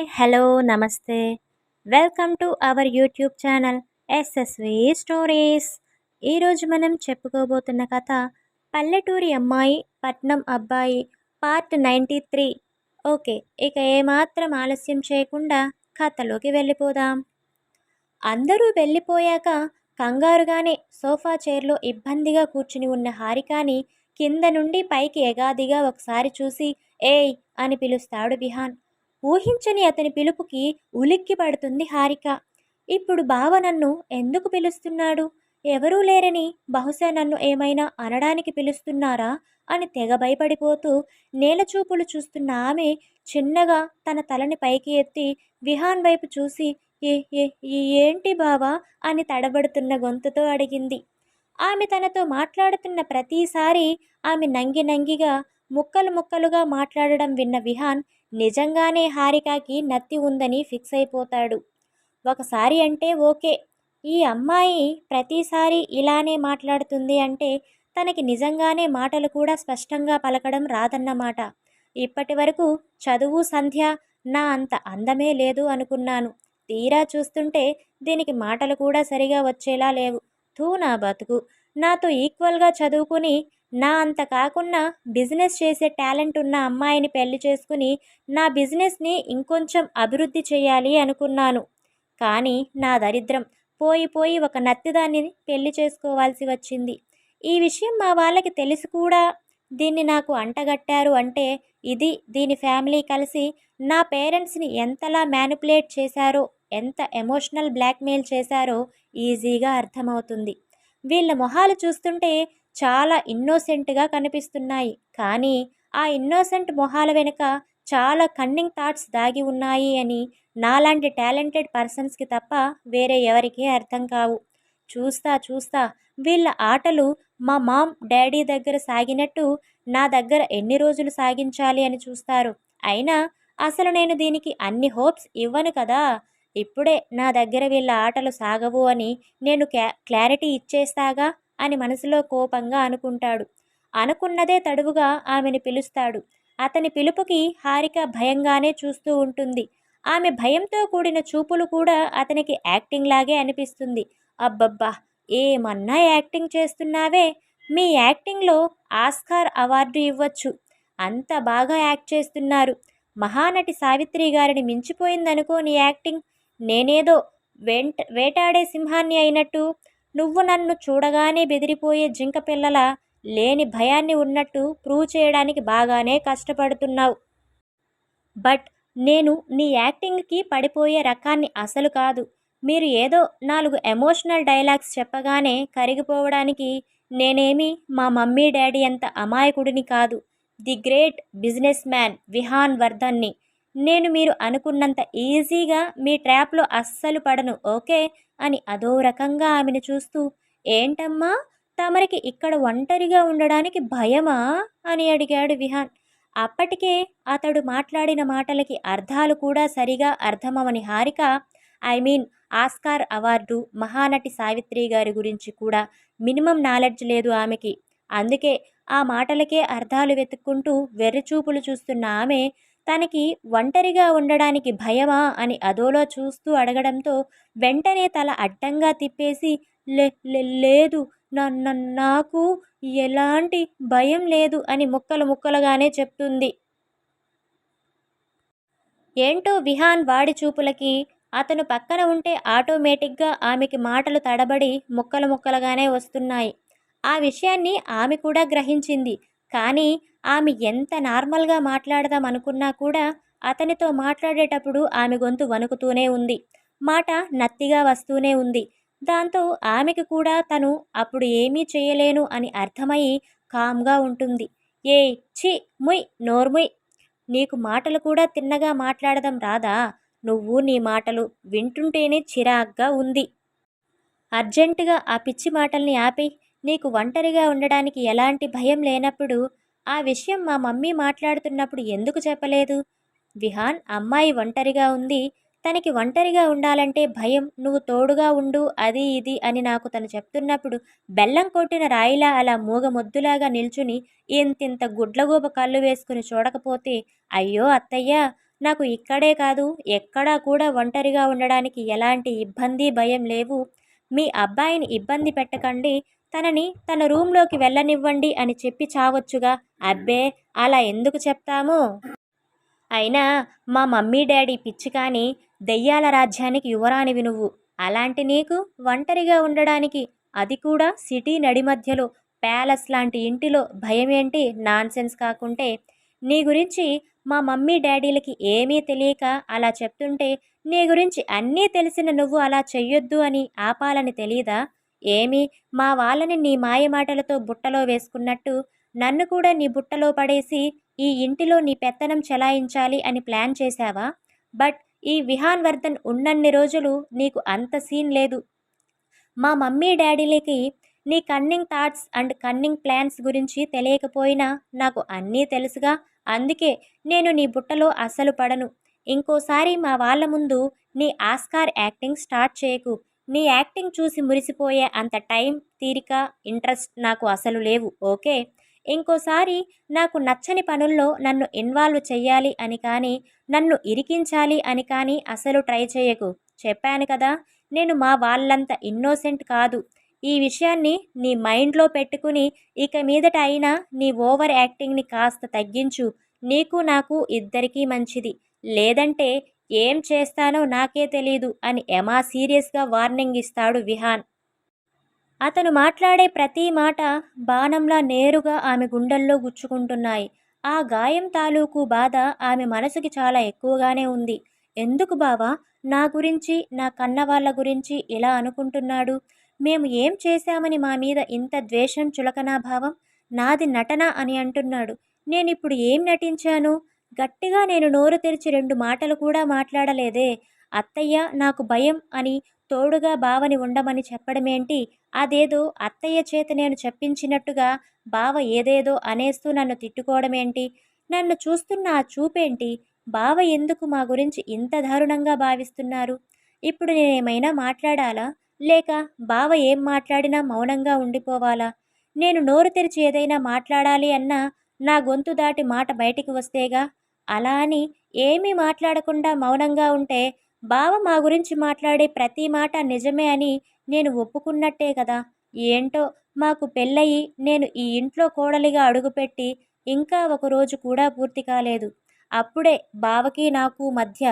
Hi hello namaste. Welcome to our YouTube channel SSV stories. ఈరోజు మనం చెప్పుకోబోతున్న కథ పల్లెటూరి అమ్మాయి పట్నం అబ్బాయి పార్ట్ నైంటీ త్రీ. ఓకే ఇక ఏమాత్రం ఆలస్యం చేయకుండా కథలోకి వెళ్ళిపోదాం. అందరూ వెళ్ళిపోయాక కంగారుగానే సోఫా చైర్లో ఇబ్బందిగా కూర్చుని ఉన్న హారికాని కింద నుండి పైకి ఎగాదిగా ఒకసారి చూసి ఏయ్ అని పిలుస్తాడు విహాన్ ఊహించని అతని పిలుపుకి ఉలిక్కి పడుతుంది హారిక. ఇప్పుడు బావ నన్ను ఎందుకు పిలుస్తున్నాడు? ఎవరూ లేరని బహుశా నన్ను ఏమైనా అనడానికి పిలుస్తున్నారా? అని తెగ భయపడిపోతూ నేలచూపులు చూస్తున్న ఆమె చిన్నగా తన తలని పైకి ఎత్తి విహాన్ వైపు చూసి ఏ ఏంటి బావా? అని తడబడుతున్న గొంతుతో అడిగింది. ఆమె తనతో మాట్లాడుతున్న ప్రతిసారి ఆమె నంగి నంగిగా ముక్కలు ముక్కలుగా మాట్లాడడం విన్న విహాన్ నిజంగానే హారికకి నత్తి ఉందని ఫిక్స్ అయిపోతాడు. ఒకసారి అంటే ఓకే. ఈ అమ్మాయి ప్రతిసారి ఇలానే మాట్లాడుతుంది అంటే తనకి నిజంగానే మాటలు కూడా స్పష్టంగా పలకడం రాదన్నమాట. ఇప్పటి వరకు చదువు సంధ్య నా అంత అందమే లేదు అనుకున్నాను. తీరా చూస్తుంటే దీనికి మాటలు కూడా సరిగా వచ్చేలా లేవు. తూ నా బతుకు. నాతో ఈక్వల్గా చదువుకుని నా అంత కాకుండా బిజినెస్ చేసే టాలెంట్ ఉన్న అమ్మాయిని పెళ్ళి చేసుకుని నా బిజినెస్ని ఇంకొంచెం అభివృద్ధి చేయాలి అనుకున్నాను. కానీ నా దరిద్రం పోయి పోయి ఒక నత్తిదాన్ని పెళ్ళి చేసుకోవాల్సి వచ్చింది. ఈ విషయం మా వాళ్ళకి తెలిసి కూడా. దీన్ని నాకు అంటగట్టారు అంటే ఇది దీని ఫ్యామిలీ కలిసి నా పేరెంట్స్ని ఎంతలా మ్యానిపులేట్ చేశారో ఎంత ఎమోషనల్ బ్లాక్మెయిల్ చేశారో ఈజీగా అర్థమవుతుంది. వీళ్ళ మొహాలు చూస్తుంటే చాలా ఇన్నోసెంట్గా కనిపిస్తున్నాయి. కానీ ఆ ఇన్నోసెంట్ మొహాల వెనుక చాలా కన్నింగ్ థాట్స్ దాగి ఉన్నాయి అని నాలాంటి టాలెంటెడ్ పర్సన్స్కి తప్ప వేరే ఎవరికీ అర్థం కావు. చూస్తా చూస్తా వీళ్ళ ఆటలు మా మామ్ డాడీ దగ్గర సాగినట్టు నా దగ్గర ఎన్ని రోజులు సాగించాలి అని చూస్తారు. అయినా అసలు నేను దీనికి అన్ని హోప్స్ ఇవ్వను కదా. ఇప్పుడే నా దగ్గర వీళ్ళ ఆటలు సాగవు అని నేను క్లారిటీ ఇచ్చేస్తాగా? అని మనసులో కోపంగా అనుకుంటాడు. అనుకున్నదే తడువుగా ఆమెను పిలుస్తాడు. అతని పిలుపుకి హారిక భయంగానే చూస్తూ ఉంటుంది. ఆమె భయంతో కూడిన చూపులు కూడా అతనికి యాక్టింగ్ లాగే అనిపిస్తుంది. అబ్బబ్బా! ఏమన్నా యాక్టింగ్ చేస్తున్నావే? మీ యాక్టింగ్లో ఆస్కార్ అవార్డు ఇవ్వచ్చు. అంత బాగా యాక్ట్ చేస్తున్నారు. మహానటి సావిత్రి గారిని మించిపోయిందనుకో నీ యాక్టింగ్. నేనేదో వెంట వేటాడే సింహాన్ని అయినట్టు నువ్వు నన్ను చూడగానే బెదిరిపోయే జింక పిల్లల లేని భయాన్ని ఉన్నట్టు ప్రూవ్ చేయడానికి బాగానే కష్టపడుతున్నావు. బట్ నేను నీ యాక్టింగ్కి పడిపోయే రకాన్ని అసలు కాదు. మీరు ఏదో నాలుగు ఎమోషనల్ డైలాగ్స్ చెప్పగానే కరిగిపోవడానికి నేనేమి మా మమ్మీ డాడీ అంత అమాయకుడిని కాదు. The great businessman Vihaan వర్ధన్ని. నేను మీరు అనుకున్నంత ఈజీగా మీ ట్రాప్లో అస్సలు పడను ఓకే? అని అదో రకంగా ఆమెను చూస్తూ ఏంటమ్మా? తమరికి ఇక్కడ ఒంటరిగా ఉండడానికి భయమా? అని అడిగాడు విహాన్. అప్పటికే అతడు మాట్లాడిన మాటలకి అర్థాలు కూడా సరిగా అర్థమవని Harika I mean Oscar award Mahanati Savitri garu గురించి కూడా మినిమం నాలెడ్జ్ లేదు ఆమెకి. అందుకే ఆ మాటలకే అర్థాలు వెతుక్కుంటూ వెర్రిచూపులు చూస్తున్న ఆమె తనకి ఒంటరిగా ఉండడానికి భయమా అని అదోలో చూస్తూ అడగడంతో వెంటనే తల అడ్డంగా తిప్పేసి లేదు. నాకు ఎలాంటి భయం లేదు అని ముక్కలు ముక్కలుగానే చెప్తుంది. ఏంటో విహాన్ వాడి చూపులకి అతను పక్కన ఉంటే ఆటోమేటిక్గా ఆమెకి మాటలు తడబడి ముక్కలు ముక్కలుగానే వస్తున్నాయి. ఆ విషయాన్ని ఆమె కూడా గ్రహించింది. కానీ ఆమె ఎంత నార్మల్గా మాట్లాడదాం అనుకున్నా కూడా అతనితో మాట్లాడేటప్పుడు ఆమె గొంతు వణుకుతూనే ఉంది. మాట నత్తిగా వస్తూనే ఉంది. దాంతో ఆమెకి కూడా తను అప్పుడు ఏమీ చేయలేను అని అర్థమయ్యి కామ్గా ఉంటుంది. ఏ ఛీ ముయ్ నోర్ముయ్ నీకు మాటలు కూడా తిన్నగా మాట్లాడడం రాదా? నువ్వు నీ మాటలు వింటుంటేనే చిరాగ్గా ఉంది. అర్జెంటుగా ఆ పిచ్చి మాటల్ని ఆపి నీకు ఒంటరిగా ఉండడానికి ఎలాంటి భయం లేనప్పుడు ఆ విషయం మా మమ్మీ మాట్లాడుతున్నప్పుడు ఎందుకు చెప్పలేదు? విహాన్ అమ్మాయి ఒంటరిగా ఉంది. తనకి ఒంటరిగా ఉండాలంటే భయం. నువ్వు తోడుగా ఉండు అది ఇది అని నాకు తను చెప్తున్నప్పుడు బెల్లం కొట్టిన రాయిలా అలా మూగ మొద్దులాగా నిల్చుని ఇంతింత గుడ్లగూబ కళ్ళు వేసుకుని చూడకపోతే అయ్యో అత్తయ్య నాకు ఇక్కడే కాదు ఎక్కడా కూడా ఒంటరిగా ఉండడానికి ఎలాంటి ఇబ్బంది భయం లేవు. మీ అబ్బాయిని ఇబ్బంది పెట్టకండి. తనని తన రూమ్లోకి వెళ్ళనివ్వండి అని చెప్పి చావచ్చుగా అబ్బే అలా ఎందుకు చెప్తాము? అయినా మా మమ్మీ డాడీ పిచ్చి కానీ దెయ్యాల రాజ్యానికి యువరానివి నువ్వు. అలాంటి నీకు ఒంటరిగా ఉండడానికి అది కూడా సిటీ నడి మధ్యలో ప్యాలెస్ లాంటి ఇంటిలో భయం ఏంటి నాన్సెన్స్ కాకుంటే. నీ గురించి మా మమ్మీ డాడీలకి ఏమీ తెలియక అలా చెప్తుంటే నీ గురించి అన్నీ తెలిసిన నువ్వు అలా చెయ్యొద్దు అని ఆపాలని తెలీదా? ఏమి? మా వాళ్ళని నీ మాయమాటలతో బుట్టలో వేసుకున్నట్టు నన్ను కూడా నీ బుట్టలో పడేసి ఈ ఇంటిలో నీ పెత్తనం చెలాయించాలి అని ప్లాన్ చేశావా? బట్ ఈ విహాన్ వర్ధన్ ఉన్నన్ని రోజులు నీకు అంత సీన్ లేదు. మా మమ్మీ డాడీలకి నీ cunning thoughts and cunning plans గురించి తెలియకపోయినా నాకు అన్నీ తెలుసుగా. అందుకే నేను నీ బుట్టలో అస్సలు పడను. ఇంకోసారి మా వాళ్ళ ముందు నీ ఆస్కార్ యాక్టింగ్ స్టార్ట్ చేయకు. నీ యాక్టింగ్ చూసి మురిసిపోయే అంత టైం తీరిక ఇంట్రెస్ట్ నాకు అసలు లేవు ఓకే? ఇంకోసారి నాకు నచ్చని పనుల్లో నన్ను ఇన్వాల్వ్ చెయ్యాలి అని కానీ నన్ను ఇరికించాలి అని కానీ అసలు ట్రై చేయకు. చెప్పాను కదా నేను మా వాళ్ళంత ఇన్నోసెంట్ కాదు. ఈ విషయాన్ని నీ మైండ్లో పెట్టుకుని ఇక మీదట అయినా నీ ఓవర్ యాక్టింగ్ని కాస్త తగ్గించు. నీకు నాకు ఇద్దరికీ మంచిది. లేదంటే ఏం చేస్తానో నాకే తెలీదు అని ఎమా సీరియస్గా వార్నింగ్ ఇస్తాడు విహాన్. అతను మాట్లాడే ప్రతి మాట బాణంలా నేరుగా ఆమె గుండెల్లో గుచ్చుకుంటున్నాయి. ఆ గాయం తాలూకు బాధ ఆమె మనసుకి చాలా ఎక్కువగానే ఉంది. ఎందుకు బావా? నా గురించి నా కన్న వాళ్ళ గురించి ఇలా అనుకుంటున్నాడు? మేము ఏం చేశామని మా మీద ఇంత ద్వేషం చులకనా భావం? నాది నటన అని అంటున్నాడు. నేనిప్పుడు ఏం నటించాను? గట్టిగా నేను నోరు తెరిచి రెండు మాటలు కూడా మాట్లాడలేదే. అత్తయ్య నాకు భయం అని తోడుగా బావని ఉండమని చెప్పడమేంటి? అదేదో అత్తయ్య చేత నేను చెప్పించినట్టుగా బావ ఏదేదో అనేస్తూ నన్ను తిట్టుకోవడమేంటి? నన్ను చూస్తున్న ఆ చూపేంటి? బావ ఎందుకు మా గురించి ఇంత దారుణంగా భావిస్తున్నారు? ఇప్పుడు నేనేమైనా మాట్లాడాలా? లేక బావ ఏం మాట్లాడినా మౌనంగా ఉండిపోవాలా? నేను నోరు తెరిచి ఏదైనా మాట్లాడాలి అన్నా నా గొంతు దాటి మాట బయటికి వస్తేగా? అలా అని ఏమీ మాట్లాడకుండా మౌనంగా ఉంటే బావ మా గురించి మాట్లాడే ప్రతి మాట నిజమే అని నేను ఒప్పుకున్నట్టే కదా? ఏంటో మాకు పెళ్ళయి నేను ఈ ఇంట్లో కోడలిగా అడుగుపెట్టి ఇంకా ఒక రోజు కూడా పూర్తి కాలేదు. అప్పుడే బావకి నాకు మధ్య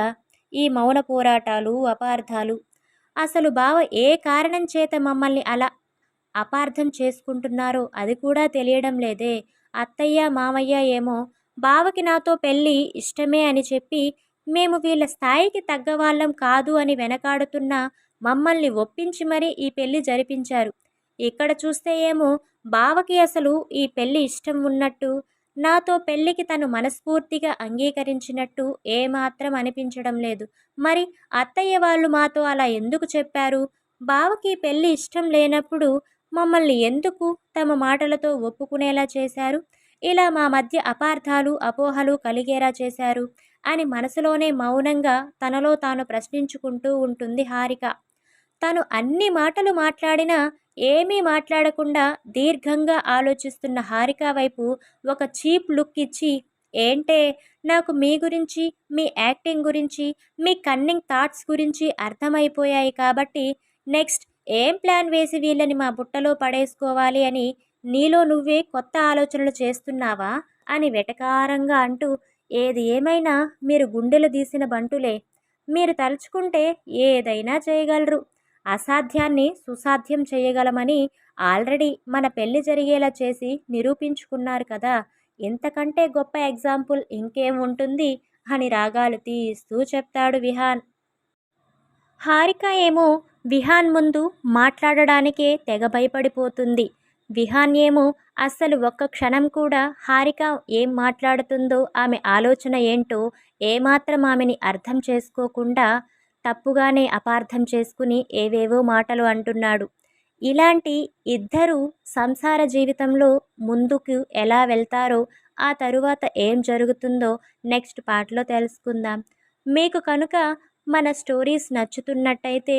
ఈ మౌన పోరాటాలు అపార్థాలు. అసలు బావ ఏ కారణం చేత మమ్మల్ని అలా అపార్థం చేసుకుంటున్నారో అది కూడా తెలియడం లేదే. అత్తయ్య మామయ్య ఏమో బావకి నాతో పెళ్ళి ఇష్టమే అని చెప్పి మేము వీళ్ళ స్థాయికి తగ్గవాళ్ళం కాదు అని వెనకాడుతున్న మమ్మల్ని ఒప్పించి మరీ ఈ పెళ్ళి జరిపించారు. ఇక్కడ చూస్తే ఏమో బావకి అసలు ఈ పెళ్ళి ఇష్టం ఉన్నట్టు నాతో పెళ్ళికి తను మనస్ఫూర్తిగా అంగీకరించినట్టు ఏమాత్రం అనిపించడం లేదు. మరి అత్తయ్య వాళ్ళు మాతో అలా ఎందుకు చెప్పారు? బావకి పెళ్ళి ఇష్టం లేనప్పుడు మమ్మల్ని ఎందుకు తమ మాటలతో ఒప్పుకునేలా చేశారు? ఇలా మా మధ్య అపార్థాలు అపోహలు కలిగేలా చేశారు? అని మనసులోనే మౌనంగా తనలో తాను ప్రశ్నించుకుంటూ ఉంటుంది హారిక. తను అన్ని మాటలు మాట్లాడినా ఏమీ మాట్లాడకుండా దీర్ఘంగా ఆలోచిస్తున్న హారిక వైపు ఒక చీప్ లుక్ ఇచ్చి ఏంటే నాకు మీ గురించి మీ యాక్టింగ్ గురించి మీ కన్నింగ్ థాట్స్ గురించి అర్థమైపోయాయి కాబట్టి నెక్స్ట్ ఏం ప్లాన్ వేసి వీళ్ళని మా బుట్టలో పడేసుకోవాలి అని నీలో నువ్వే కొత్త ఆలోచనలు చేస్తున్నావా? అని వెటకారంగా అంటూ ఏది ఏమైనా మీరు గుండెలు తీసిన బంటులే. మీరు తలుచుకుంటే ఏదైనా చేయగలరు. అసాధ్యాన్ని సుసాధ్యం చేయగలమని ఆల్రెడీ మన పెళ్ళి జరిగేలా చేసి నిరూపించుకున్నారు కదా. ఇంతకంటే గొప్ప ఎగ్జాంపుల్ ఇంకేం ఉంటుంది? అని రాగాలు తీస్తూ చెప్తాడు విహాన్. హారిక ఏమో విహాన్ ముందు మాట్లాడడానికే తెగ భయపడిపోతుంది. విహాన్ ఏమో అస్సలు ఒక్క క్షణం కూడా హారిక ఏం మాట్లాడుతుందో ఆమె ఆలోచన ఏంటో ఏమాత్రం ఆమెని అర్థం చేసుకోకుండా తప్పుగానే అపార్థం చేసుకుని ఏవేవో మాటలు అంటున్నాడు. ఇలాంటి ఇద్దరు సంసార జీవితంలో ముందుకు ఎలా వెళ్తారో ఆ తరువాత ఏం జరుగుతుందో నెక్స్ట్ పార్ట్లో తెలుసుకుందాం. మీకు కనుక మన స్టోరీస్ నచ్చుతున్నట్టయితే